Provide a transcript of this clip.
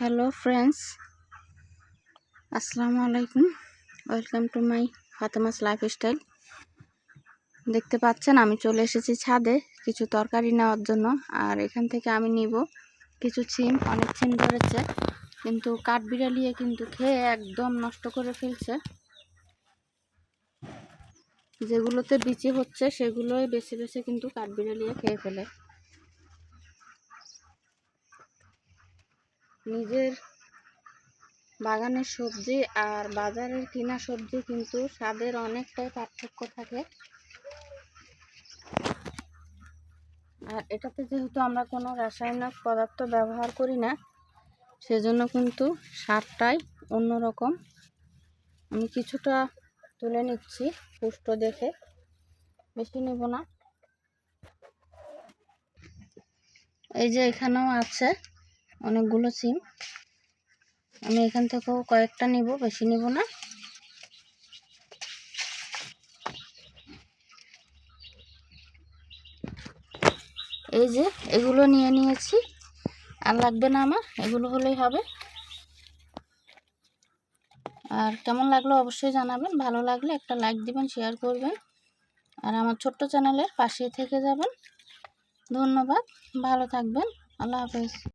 Hello friends, আসসালামু আলাইকুম। Welcome to my Fatema's lifestyle. দেখতে পাচ্ছেন, আমি চলে এসেছি ছাদে কিছু তরকারি নেওয়ার জন্য। আর এখান থেকে আমি নিব কিছু ছিম, অনেক ছিম ধরেছে, কিন্তু কাঠবিড়ালিয়ে কিন্তু খেয়ে একদম নষ্ট করে ফেলছে। যেগুলোতে বিচি হচ্ছে, সেগুলোই বেছে বেছে কিন্তু কাঠবিড়ালিয়ে খেয়ে ফেলে। নিজের বাগানের সবজি আর বাজারের কিনা সবজি কিন্তু স্বাদের অনেকটাই পার্থক্য থাকে। আর এটাতে যেহেতু আমরা কোনো রাসায়নিক পদার্থ ব্যবহার করি না, সেজন্য কিন্তু স্বাদটাই অন্যরকম। আমি কিছুটা তুলে নিচ্ছি পুষ্ট দেখে, বেশি নেব না। এই যে এখানেও আছে। অনেকগুলো সিম। আমি এখান থেকেও কয়েকটা নিব, বেশি নিব না। এই যে, এগুলো নিয়ে নিয়েছি। আর লাগবে না আমার, এগুলো হলেই হবে। আর কেমন লাগল অবশ্যই জানাবেন। ভালো লাগলে একটা লাইক দিবেন, শেয়ার করবেন। আর আমার ছোট্ট চ্যানেলের পাশে থেকে যাবেন। ধন্যবাদ, ভালো থাকবেন। আল্লাহ হাফেজ।